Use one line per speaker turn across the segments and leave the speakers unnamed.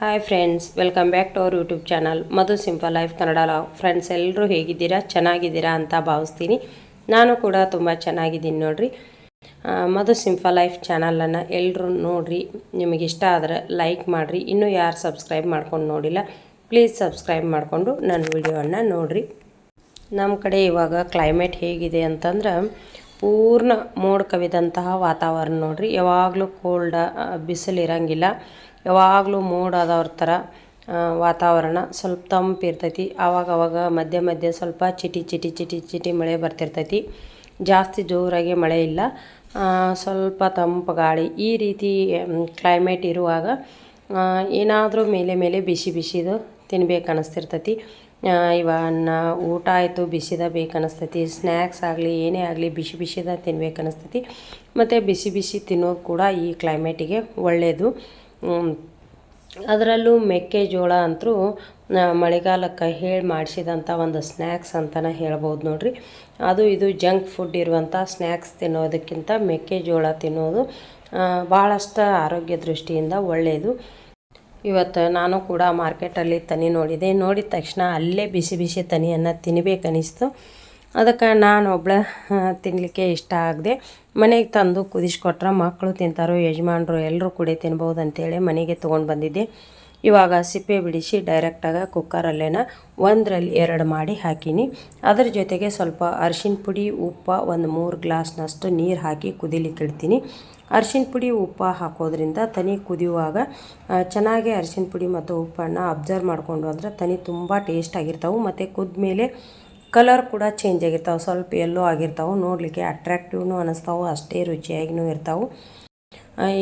Hi friends welcome back to our YouTube channel Madhu simple life Kannada love friends ಎಲ್ಲರೂ ಹೇಗಿದ್ದೀರಾ? ಚೆನ್ನಾಗಿದ್ದೀರಾ ಅಂತ ಭಾವಿಸ್ತೀನಿ. ನಾನು ಕೂಡ ತುಂಬ ಚೆನ್ನಾಗಿದ್ದೀನಿ ನೋಡಿರಿ. ಮಧು ಸಿಂಪಲ್ ಲೈಫ್ ಚಾನಲನ್ನು ಎಲ್ಲರೂ ನೋಡಿರಿ. ನಿಮಗೆ ಇಷ್ಟ ಆದರೆ ಲೈಕ್ ಮಾಡಿರಿ. ಇನ್ನೂ ಯಾರು ಸಬ್ಸ್ಕ್ರೈಬ್ ಮಾಡ್ಕೊಂಡು ನೋಡಿಲ್ಲ ಪ್ಲೀಸ್ ಸಬ್ಸ್ಕ್ರೈಬ್ ಮಾಡಿಕೊಂಡು ನನ್ನ ವಿಡಿಯೋವನ್ನು ನೋಡಿರಿ. ನಮ್ಮ ಕಡೆ ಇವಾಗ ಕ್ಲೈಮೇಟ್ ಹೇಗಿದೆ ಅಂತಂದ್ರೆ ಪೂರ್ಣ ಮೋಡ ಕವಿದಂತಹ ವಾತಾವರಣ ನೋಡ್ರಿ. ಯಾವಾಗಲೂ ಕೋಲ್ಡ ಬಿಸಿಲು ಇರಂಗಿಲ್ಲ. ಯಾವಾಗಲೂ ಮೋಡ ಆದವ್ರ ಥರ ವಾತಾವರಣ ಸ್ವಲ್ಪ ತಂಪು ಇರ್ತೈತಿ. ಆವಾಗ ಅವಾಗ ಮಧ್ಯೆ ಮಧ್ಯೆ ಸ್ವಲ್ಪ ಚಿಟಿ ಚಿಟಿ ಚಿಟಿ ಚಿಟಿ ಮಳೆ ಬರ್ತಿರ್ತೈತಿ. ಜಾಸ್ತಿ ಜೋರಾಗಿ ಮಳೆ ಇಲ್ಲ. ಸ್ವಲ್ಪ ತಂಪು ಗಾಳಿ. ಈ ರೀತಿ ಕ್ಲೈಮೇಟ್ ಇರುವಾಗ ಏನಾದರೂ ಮೇಲೆ ಮೇಲೆ ಬಿಸಿ ಬಿಸಿದು ತಿನ್ಬೇಕು ಅನ್ನಿಸ್ತಿರ್ತೈತಿ ಆ, ಇವ ಅನ್ನ ಊಟ ಆಯಿತು ಬಿಸಿದ ಬೇಕು ಅನ್ನಿಸ್ತೈತಿ ಸ್ನ್ಯಾಕ್ಸ್ ಆಗಲಿ ಏನೇ ಆಗಲಿ ಬಿಸಿ ಬಿಸಿದ ತಿನ್ಬೇಕು ಅನ್ನಿಸ್ತೈತಿ ಮತ್ತು ಬಿಸಿ ಬಿಸಿ ತಿನ್ನೋದು ಕೂಡ ಈ ಕ್ಲೈಮೇಟಿಗೆ ಒಳ್ಳೆಯದು ಅದರಲ್ಲೂ ಮೆಕ್ಕೆಜೋಳ ಅಂತೂ ಮಳೆಗಾಲಕ್ಕೆ ಹೇಳಿ ಮಾಡಿಸಿದಂಥ ಒಂದು ಸ್ನ್ಯಾಕ್ಸ್ ಅಂತಲೇ ಹೇಳ್ಬೋದು ನೋಡ್ರಿ. ಅದು ಇದು ಜಂಕ್ ಫುಡ್ ಇರುವಂಥ ಸ್ನ್ಯಾಕ್ಸ್ ತಿನ್ನೋದಕ್ಕಿಂತ ಮೆಕ್ಕೆಜೋಳ ತಿನ್ನೋದು ಭಾಳಷ್ಟು ಆರೋಗ್ಯ ದೃಷ್ಟಿಯಿಂದ ಒಳ್ಳೆಯದು ಇವತ್ತು ನಾನು ಕೂಡ ಮಾರ್ಕೆಟಲ್ಲಿ ತನಿ ನೋಡಿದೆ. ನೋಡಿದ ತಕ್ಷಣ ಅಲ್ಲೇ ಬಿಸಿ ಬಿಸಿ ತನಿಯನ್ನು ತಿನ್ನಬೇಕನ್ನಿಸ್ತು ಅದಕ್ಕೆ ನಾನು ಒಬ್ಬಳ ತಿನ್ನಲಿಕ್ಕೆ ಇಷ್ಟ ಆಗದೆ. ಮನೆಗೆ ತಂದು ಕುದಿಸ್ಕೊಟ್ರೆ ಮಕ್ಕಳು ತಿಂತಾರೋ, ಯಜಮಾನ್ರು ಎಲ್ಲರೂ ಕೂಡ ತಿನ್ಬೋದು ಅಂತೇಳಿ ಮನೆಗೆ ತೊಗೊಂಡು ಬಂದಿದ್ದೆ. ಇವಾಗ ಸಿಪ್ಪೆ ಬಿಡಿಸಿ ಡೈರೆಕ್ಟಾಗಿ ಕುಕ್ಕರಲ್ಲೇನ ಒಂದರಲ್ಲಿ ಎರಡು ಮಾಡಿ ಹಾಕೀನಿ. ಅದರ ಜೊತೆಗೆ ಸ್ವಲ್ಪ ಅರಿಶಿನ ಪುಡಿ, ಉಪ್ಪ, ಒಂದು ಮೂರು ಗ್ಲಾಸ್ನಷ್ಟು ನೀರು ಹಾಕಿ ಕುದಿಲಿಕ್ಕೆ ಇಡ್ತೀನಿ. ಅರಿಶಿನ ಪುಡಿ, ಉಪ್ಪು ಹಾಕೋದ್ರಿಂದ ತನಿ ಕುದಿಯುವಾಗ ಚೆನ್ನಾಗಿ ಅರಿಶಿನ ಪುಡಿ ಮತ್ತು ಉಪ್ಪನ್ನು ಅಬ್ಸರ್ವ್ ಮಾಡಿಕೊಂಡು ಅಂದರೆ ತನಿ ತುಂಬ ಟೇಸ್ಟ್ ಆಗಿರ್ತಾವೆ ಮತ್ತು ಕುದ್ಮೇಲೆ ಕಲರ್ ಕೂಡ ಚೇಂಜ್ ಆಗಿರ್ತಾವೆ. ಸ್ವಲ್ಪ ಎಲ್ಲೋ ಆಗಿರ್ತಾವೆ. ನೋಡಲಿಕ್ಕೆ ಅಟ್ರಾಕ್ಟಿವ್ನು ಅನ್ನಿಸ್ತಾವೆ ಅಷ್ಟೇ ರುಚಿಯಾಗಿಯೂ ಇರ್ತಾವೆ.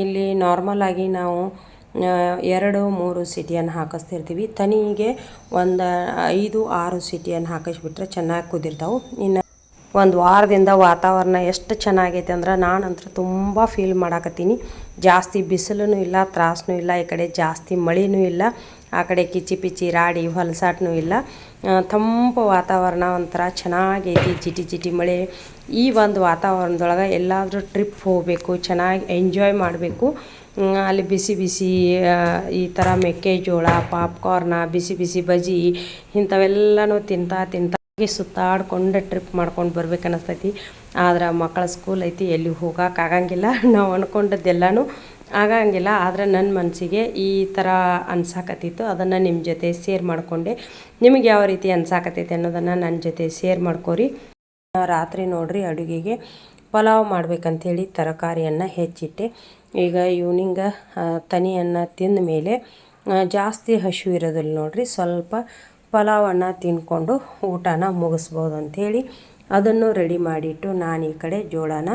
ಇಲ್ಲಿ ನಾರ್ಮಲ್ ಆಗಿ ನಾವು ಎರಡು, ಮೂರು ಸಿಟಿಯನ್ನು ಹಾಕಿಸ್ತಿರ್ತೀವಿ. ತನಿಗೆ ಒಂದು, ಐದು, ಆರು ಸಿಟಿಯನ್ನು ಹಾಕಿಸ್ಬಿಟ್ರೆ ಚೆನ್ನಾಗಿ ಕುದಿರ್ತಾವೆ. ಇನ್ನು ಒಂದು ವಾರದಿಂದ ವಾತಾವರಣ ಎಷ್ಟು ಚೆನ್ನಾಗೈತೆ ಅಂದ್ರೆ ನಾನಂತೂ ತುಂಬ ಫೀಲ್ ಮಾಡಾಕತ್ತೀನಿ. ಜಾಸ್ತಿ ಬಿಸಿಲೂ ಇಲ್ಲ, ತ್ರಾಸನೂ ಇಲ್ಲ, ಈ ಕಡೆ ಜಾಸ್ತಿ ಮಳೆನೂ ಇಲ್ಲ, ಆ ಕಡೆ ಕಿಚಿ ಪಿಚಿ, ರಾಡಿ, ಹೊಲಸಾಟನೂ ಇಲ್ಲ. ತಂಪು ವಾತಾವರಣ ಒಂಥರ ಚೆನ್ನಾಗೈತಿ ಚಿಟಿ ಚಿಟಿ ಮಳೆ. ಈ ಒಂದು ವಾತಾವರಣದೊಳಗೆ ಎಲ್ಲಾದರೂ ಟ್ರಿಪ್ ಹೋಗಬೇಕು, ಚೆನ್ನಾಗಿ ಎಂಜಾಯ್ ಮಾಡಬೇಕು. ಅಲ್ಲಿ ಬಿಸಿ ಬಿಸಿ ಈ ಥರ ಮೆಕ್ಕೆಜೋಳ ಪಾಪ್ಕಾರ್ನ ಬಿಸಿ ಬಿಸಿ ಬಜ್ಜಿ, ಇಂಥವೆಲ್ಲನೂ ತಿಂತಾ ತಿಂತಾ ಸುತ್ತಾಡ್ಕೊಂಡು ಟ್ರಿಪ್ ಮಾಡ್ಕೊಂಡು ಬರ್ಬೇಕು ಅನ್ನಿಸ್ತೈತಿ ಆದ್ರೆ ಮಕ್ಕಳ ಸ್ಕೂಲ್ ಐತಿ, ಎಲ್ಲಿ ಹೋಗೋಕ್ಕಾಗಂಗಿಲ್ಲ ನಾವು ಅಂದ್ಕೊಂಡದ್ದೆಲ್ಲನೂ ಆಗಂಗಿಲ್ಲ. ಆದರೆ ನನ್ನ ಮನಸ್ಸಿಗೆ ಈ ಥರ ಅನ್ಸಾಕತ್ತಿತ್ತು. ಅದನ್ನು ನಿಮ್ಮ ಜೊತೆ ಶೇರ್ ಮಾಡಿಕೊಂಡೆ. ನಿಮಗೆ ಯಾವ ರೀತಿ ಅನ್ಸಾಕತ್ತೈತಿ ಅನ್ನೋದನ್ನು ನನ್ನ ಜೊತೆ ಶೇರ್ ಮಾಡ್ಕೊರಿ. ರಾತ್ರಿ ನೋಡ್ರಿ ಅಡುಗೆಗೆ. ಪಲಾವ್ ಮಾಡ್ಬೇಕಂಥೇಳಿ ತರಕಾರಿಯನ್ನು ಹೆಚ್ಚಿಟ್ಟೆ. ಈಗ ಈವ್ನಿಂಗ ತನಿಯನ್ನು ತಿಂದ ಮೇಲೆ ಜಾಸ್ತಿ ಹಸಿವು ಇರೋದಿಲ್ಲ ನೋಡಿರಿ, ಸ್ವಲ್ಪ ಪಲಾವನ್ನು ತಿನ್ಕೊಂಡು ಊಟನ ಮುಗಿಸ್ಬೋದು ಅಂಥೇಳಿ ಅದನ್ನು ರೆಡಿ ಮಾಡಿಟ್ಟು ನಾನು ಈ ಕಡೆ ಜೋಳನ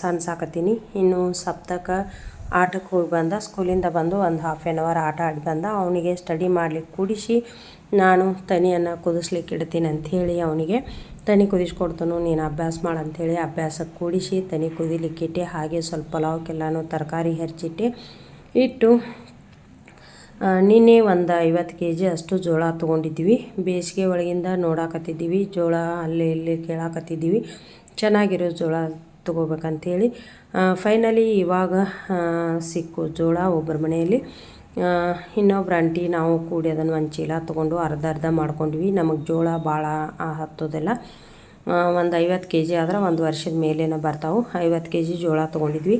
ಸನ್ಸಾಕತ್ತೀನಿ ಇನ್ನು ಸಪ್ತಕ ಆಟಕ್ಕೆ ಹೋಗಿ ಬಂದ, ಸ್ಕೂಲಿಂದ ಬಂದು ಒಂದು ಹಾಫ್ ಆನ್ ಅವರ್ ಆಟ ಆಡಿ ಬಂದ, ಅವನಿಗೆ ಸ್ಟಡಿ ಮಾಡಲಿಕ್ಕೆ ಕೂಡಿಸಿ ನಾನು ತನಿಯನ್ನು ಕುದಿಸ್ಲಿಕ್ಕೆ ಇಡ್ತೀನಿ ಅಂಥೇಳಿ ಅವನಿಗೆ, ತನಿ ಕುದಿಸ್ಕೊಡ್ತಾನು, ನೀನು ಅಭ್ಯಾಸ ಮಾಡು ಅಂಥೇಳಿ ಅಭ್ಯಾಸಕ್ಕೆ ಕೂಡಿಸಿ ತನಿ ಕುದಿಲಿಕ್ಕಿಟ್ಟು ಹಾಗೆ ಸ್ವಲ್ಪ ಪಲಾವ್ಕೆಲ್ಲನೂ ತರಕಾರಿ ಹೆಚ್ಚಿಟ್ಟೆ ಇಟ್ಟು ನಿನ್ನೆ ಒಂದು ಐವತ್ತು ಕೆ ಜಿ ಅಷ್ಟು ಜೋಳ ತೊಗೊಂಡಿದ್ವಿ ಬೇಸಿಗೆ ಒಳಗಿಂದ ನೋಡಾಕತ್ತಿದ್ದೀವಿ. ಜೋಳ ಅಲ್ಲಿ ಇಲ್ಲಿ ಕೇಳಾಕತ್ತಿದ್ದೀವಿ. ಚೆನ್ನಾಗಿರೋ ಜೋಳ ತೊಗೋಬೇಕಂಥೇಳಿ ಫೈನಲಿ ಇವಾಗ ಸಿಕ್ಕು ಜೋಳ ಒಬ್ಬರ ಮನೆಯಲ್ಲಿ. ಇನ್ನೊಬ್ರು ಆಂಟಿ, ನಾವು ಕೂಡಿ ಅದನ್ನು ಒಂದು ಚೀಲ ತೊಗೊಂಡು ಅರ್ಧ ಅರ್ಧ ಮಾಡ್ಕೊಂಡ್ವಿ. ನಮಗೆ ಜೋಳ ಭಾಳ ಹತ್ತೋದಿಲ್ಲ. ಒಂದು ಐವತ್ತು ಕೆ ಜಿ ಆದ್ರೆ ಒಂದು ವರ್ಷದ ಮೇಲೇನ ಬರ್ತಾವೆ. ಐವತ್ತು ಕೆ ಜಿ ಜೋಳ ತೊಗೊಂಡಿದ್ವಿ.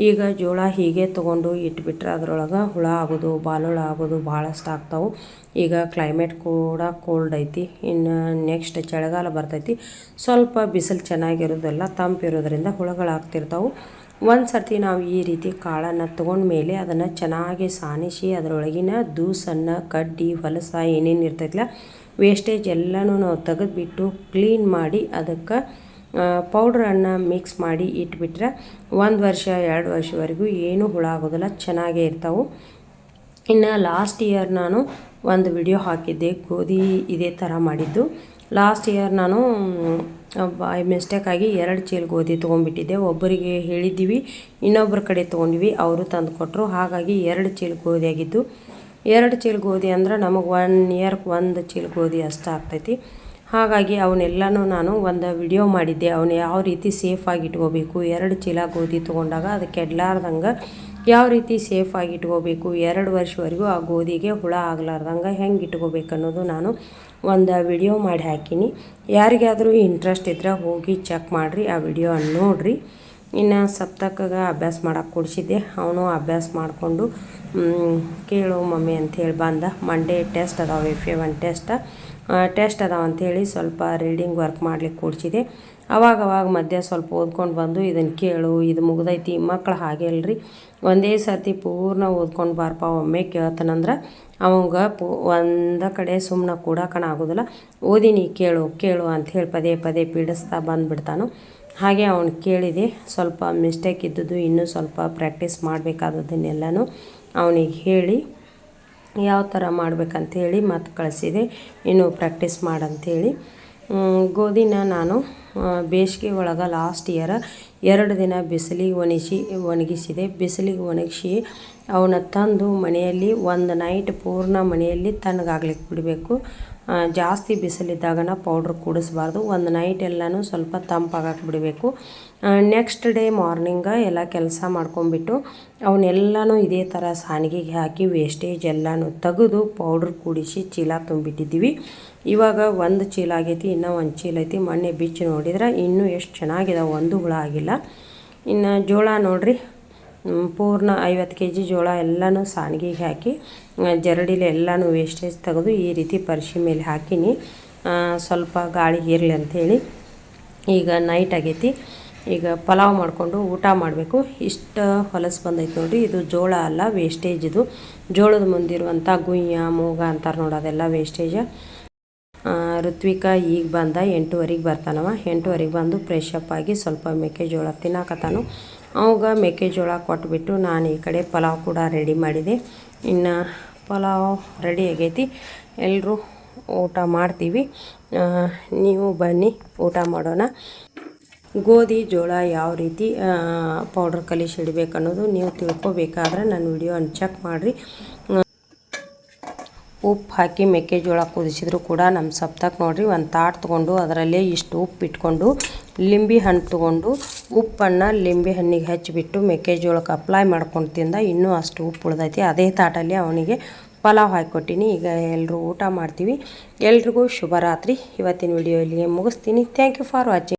ಈಗ ಜೋಳ ಹೀಗೆ ತೊಗೊಂಡು ಇಟ್ಬಿಟ್ರೆ ಅದರೊಳಗೆ ಹುಳ ಆಗೋದು, ಬಾಲುಳ ಆಗೋದು ಭಾಳಷ್ಟು ಆಗ್ತಾವೆ. ಈಗ ಕ್ಲೈಮೇಟ್ ಕೂಡ ಕೋಲ್ಡ್ ಐತಿ. ಇನ್ನು ನೆಕ್ಸ್ಟ್ ಚಳಿಗಾಲ ಬರ್ತೈತಿ. ಸ್ವಲ್ಪ ಬಿಸಿಲು ಚೆನ್ನಾಗಿರೋದೆಲ್ಲ ತಂಪಿರೋದ್ರಿಂದ ಹುಳಗಳಾಗ್ತಿರ್ತಾವೆ. ಒಂದು ಸರ್ತಿ ನಾವು ಈ ರೀತಿ ಕಾಳನ್ನು ತೊಗೊಂಡ್ಮೇಲೆ ಅದನ್ನು ಚೆನ್ನಾಗಿ ಸಾನಿಸಿ, ಅದರೊಳಗಿನ ದೂಸನ್ನು ಕಡ್ಡಿ, ಹೊಲಸ ಏನೇನು ಇರ್ತೈತಿಲ್ಲ ವೇಸ್ಟೇಜ್ ಎಲ್ಲನೂ ನಾವು ತೆಗೆದುಬಿಟ್ಟು ಕ್ಲೀನ್ ಮಾಡಿ ಅದಕ್ಕೆ ಪೌಡ್ರನ್ನು ಮಿಕ್ಸ್ ಮಾಡಿ ಇಟ್ಬಿಟ್ರೆ ಒಂದು ವರ್ಷ, ಎರಡು ವರ್ಷವರೆಗೂ ಏನೂ ಹುಳ ಆಗೋದಿಲ್ಲ, ಚೆನ್ನಾಗೇ ಇರ್ತಾವೆ. ಇನ್ನು ಲಾಸ್ಟ್ ಇಯರ್ ನಾನು ಒಂದು ವಿಡಿಯೋ ಹಾಕಿದ್ದೆ, ಗೋಧಿ ಇದೇ ಥರ ಮಾಡಿದ್ದು. ಲಾಸ್ಟ್ ಇಯರ್ ನಾನು ಬೈ ಮಿಸ್ಟೇಕಾಗಿ ಎರಡು ಚೀಲ ಗೋಧಿ ತೊಗೊಂಡ್ಬಿಟ್ಟಿದ್ದೆ. ಒಬ್ಬರಿಗೆ ಹೇಳಿದ್ದೀವಿ ಇನ್ನೊಬ್ಬರ ಕಡೆ ತೊಗೊಂಡ್ವಿ, ಅವರು ತಂದು ಕೊಟ್ಟರು ಹಾಗಾಗಿ ಎರಡು ಚೀಲ ಗೋಧಿ ಆಗಿದ್ದು, ಎರಡು ಚೀಲ ಗೋಧಿ ಅಂದ್ರೆ ನಮಗೆ ಒನ್ ಇಯರ್ಗೆ ಒಂದು ಚೀಲ ಗೋಧಿ ಅಷ್ಟು ಆಗ್ತೈತಿ. ಹಾಗಾಗಿ ಅವನ್ನೆಲ್ಲನೂ ನಾನು ಒಂದು ವಿಡಿಯೋ ಮಾಡಿದ್ದೆ. ಅವನು ಯಾವ ರೀತಿ ಸೇಫಾಗಿ ಇಟ್ಕೋಬೇಕು, ಎರಡು ಚೀಲ ಗೋಧಿ ತೊಗೊಂಡಾಗ ಅದು ಕೆಡ್ಲಾರ್ದಂಗೆ ಯಾವ ರೀತಿ ಸೇಫಾಗಿ ಇಟ್ಕೋಬೇಕು? ಎರಡು ವರ್ಷವರೆಗೂ ಆ ಗೋಧಿಗೆ ಹುಳ ಆಗ್ಲಾರ್ದಂಗೆ ಹೆಂಗೆ ಇಟ್ಕೋಬೇಕು ಅನ್ನೋದು ನಾನು ಒಂದು ವಿಡಿಯೋ ಮಾಡಿ ಹಾಕೀನಿ. ಯಾರಿಗಾದರೂ ಇಂಟ್ರೆಸ್ಟ್ ಇದ್ದರೆ ಹೋಗಿ ಚೆಕ್ ಮಾಡಿರಿ, ಆ ವಿಡಿಯೋ ನೋಡಿರಿ. ಇನ್ನು ಸಪ್ತಕಗೆ ಅಭ್ಯಾಸ ಮಾಡೋಕೆ ಕೊಡಿಸಿದ್ದೆ. ಅವನು ಅಭ್ಯಾಸ ಮಾಡಿಕೊಂಡು ಕೇಳು ಮಮ್ಮಿ ಅಂಥೇಳಿ ಬಂದ. ಮಂಡೇ ಟೆಸ್ಟ್ ಅದಾವೆ F A one test test ಅದಾವ ಅಂಥೇಳಿ ಸ್ವಲ್ಪ ರೀಡಿಂಗ್ ವರ್ಕ್ ಮಾಡಲಿಕ್ಕೆ ಕೊಡಿಸಿದೆ ಅವಾಗ ಅವಾಗ ಮಧ್ಯ ಸ್ವಲ್ಪ ಓದ್ಕೊಂಡು ಬಂದು ಇದನ್ನು ಕೇಳು, ಇದು ಮುಗ್ದೈತಿ ಮಕ್ಕಳು ಹಾಗೆ ಅಲ್ರಿ. ಒಂದೇ ಸರ್ತಿ ಪೂರ್ಣ ಓದ್ಕೊಂಡು ಬಾರಪ್ಪ ಒಮ್ಮೆ ಕೇಳ್ತಾನಂದ್ರೆ ಅವಂಗ ಪು, ಒಂದ ಕಡೆ ಸುಮ್ಮನೆ ಕೂಡಕಣ ಆಗೋದಿಲ್ಲ. ಓದಿನಿ ಕೇಳು ಕೇಳು ಅಂತ ಹೇಳಿ ಪದೇ ಪದೇ ಪೀಡಿಸ್ತಾ ಬಂದುಬಿಡ್ತಾನು. ಹಾಗೆ ಅವನು ಕೇಳಿದೆ, ಸ್ವಲ್ಪ ಮಿಸ್ಟೇಕ್ ಇದ್ದದ್ದು ಇನ್ನೂ ಸ್ವಲ್ಪ ಪ್ರಾಕ್ಟೀಸ್ ಮಾಡಬೇಕಾದದ್ದನ್ನೆಲ್ಲನೂ ಅವನಿಗೆ ಹೇಳಿ, ಯಾವ ಥರ ಮಾಡಬೇಕಂತೇಳಿ ಮತ್ತು ಕಳಿಸಿದೆ. ಇನ್ನೂ ಪ್ರಾಕ್ಟೀಸ್ ಮಾಡಂಥೇಳಿ ಗೋಧಿನ ನಾನು ಬೇಸಿಗೆ ಒಳಗೆ ಲಾಸ್ಟ್ ಇಯರ್ ಎರಡು ದಿನ ಬಿಸಿಲಿಗೆ ಒಣಗಿಸಿ ಒಣಗಿಸಿದೆ. ಬಿಸಿಲಿಗೆ ಒಣಗಿಸಿ ಅವನ್ನ ತಂದು ಮನೆಯಲ್ಲಿ ಒಂದು ನೈಟ್ ಪೂರ್ಣ ಮನೆಯಲ್ಲಿ ತಣ್ಣಗಾಗ್ಲಿಕ್ಕೆ ಬಿಡಬೇಕು. ಜಾಸ್ತಿ ಬಿಸಿಲಿದ್ದಾಗನ ಪೌಡ್ರ್ ಕೂಡಿಸ್ಬಾರ್ದು. ಒಂದು ನೈಟ್ ಎಲ್ಲನೂ ಸ್ವಲ್ಪ ತಂಪಾಗಕ್ಕೆ ಬಿಡಬೇಕು. ನೆಕ್ಸ್ಟ್ ಡೇ ಮಾರ್ನಿಂಗ ಎಲ್ಲ ಕೆಲಸ ಮಾಡ್ಕೊಂಬಿಟ್ಟು ಅವನ್ನೆಲ್ಲನೂ ಇದೇ ಥರ ಸಾನಿಗೆಗೆ ಹಾಕಿ ವೇಸ್ಟೇಜ್ ಎಲ್ಲನೂ ತೆಗೆದು ಪೌಡ್ರ್ ಕೂಡಿಸಿ ಚೀಲ ತುಂಬಿಟ್ಟಿದ್ದೀವಿ. ಇವಾಗ ಒಂದು ಚೀಲ ಆಗೈತಿ, ಇನ್ನೂ ಒಂದು ಚೀಲ ಐತಿ. ಮೊನ್ನೆ ಬಿಚ್ಚಿ ನೋಡಿದ್ರೆ ಇನ್ನೂ ಎಷ್ಟು ಚೆನ್ನಾಗಿದಾವೆ ಒಂದು ಹುಳ ಆಗಿಲ್ಲ. ಇನ್ನು ಜೋಳ ನೋಡಿರಿ ಪೂರ್ಣ ಐವತ್ತು ಕೆ ಜಿ ಜೋಳ ಎಲ್ಲನೂ ಸಾಣಿಗೆಗೆ ಹಾಕಿ ಜರಡಿಲಿ ಎಲ್ಲನೂ ವೇಸ್ಟೇಜ್ ತೆಗೆದು ಈ ರೀತಿ ಪರಿಶಿ ಮೇಲೆ ಹಾಕಿನಿ. ಸ್ವಲ್ಪ ಗಾಳಿ ಇರಲಿ ಅಂಥೇಳಿ ಈಗ ನೈಟ್ ಆಗೈತಿ. ಈಗ ಪಲಾವ್ ಮಾಡಿಕೊಂಡು ಊಟ ಮಾಡಬೇಕು. ಇಷ್ಟು ಹೊಲಸು ಬಂದೈತೆ ನೋಡಿರಿ, ಇದು ಜೋಳ ಅಲ್ಲ ವೇಸ್ಟೇಜ್ ಇದು. ಜೋಳದ ಮುಂದಿರುವಂಥ ಗುಯ್ಯ ಮೂಗ ಅಂತಾರೆ ನೋಡಿ, ಅದೆಲ್ಲ ವೇಸ್ಟೇಜ್ ಋತ್ವಿಕಾ ಈಗ ಬಂದ ಎಂಟುವರೆಗೆ ಬರ್ತಾನವ. ಎಂಟುವರೆಗೆ ಬಂದು ಫ್ರೆಶ್ ಅಪ್ ಆಗಿ ಸ್ವಲ್ಪ ಮೆಕ್ಕೆಜೋಳ ತಿನ್ನಕತ್ತಾನು. ಅವಾಗ ಮೆಕ್ಕೆಜೋಳ ಕೊಟ್ಬಿಟ್ಟು ನಾನು ಈ ಕಡೆ ಪಲಾವ್ ಕೂಡ ರೆಡಿ ಮಾಡಿದೆ. ಇನ್ನು ಪಲಾವ್ ರೆಡಿ ಆಗೈತಿ. ಎಲ್ಲರೂ ಊಟ ಮಾಡ್ತೀವಿ. ನೀವು ಬನ್ನಿ, ಊಟ ಮಾಡೋಣ. ಗೋಧಿ, ಜೋಳ ಯಾವ ರೀತಿ ಪೌಡ್ರ್ ಕಲಿಸಿ ಇಡಬೇಕು ಅನ್ನೋದು ನೀವು ತಿಳ್ಕೊಬೇಕಾದ್ರೆ ನನ್ನ ವಿಡಿಯೋ ಚೆಕ್ ಮಾಡಿರಿ. ಉಪ್ಪು ಹಾಕಿ ಮೆಕ್ಕೆಜೋಳ ಕುದಿಸಿದ್ರು ಕೂಡ ನಮ್ಮ ಸಪ್ತಕ್ಕೆ ನೋಡಿರಿ ಒಂದು ತಾಟ್ ತೊಗೊಂಡು ಅದರಲ್ಲೇ ಇಷ್ಟು ಉಪ್ಪು ಇಟ್ಕೊಂಡು ಲಿಂಬೆ ಹಣ್ಣು ತೊಗೊಂಡು ಉಪ್ಪನ್ನು ಲಿಂಬೆ ಹಣ್ಣಿಗೆ ಹಚ್ಚಿಬಿಟ್ಟು ಮೆಕ್ಕೆಜೋಳಕ್ಕೆ ಅಪ್ಲೈ ಮಾಡ್ಕೊಂಡು ತಿಂದ ಇನ್ನೂ ಅಷ್ಟು ಉಪ್ಪು ಉಳ್ದೈತಿ. ಅದೇ ತಾಟಲ್ಲಿ ಅವನಿಗೆ ಪಲಾವ್ ಹಾಕಿಕೊಟ್ಟಿನಿ. ಈಗ ಎಲ್ಲರೂ ಊಟ ಮಾಡ್ತೀವಿ. ಎಲ್ರಿಗೂ ಶುಭರಾತ್ರಿ. ಇವತ್ತಿನ ವಿಡಿಯೋ ಇಲ್ಲಿಗೆ ಮುಗಿಸ್ತೀನಿ. Thank you for watching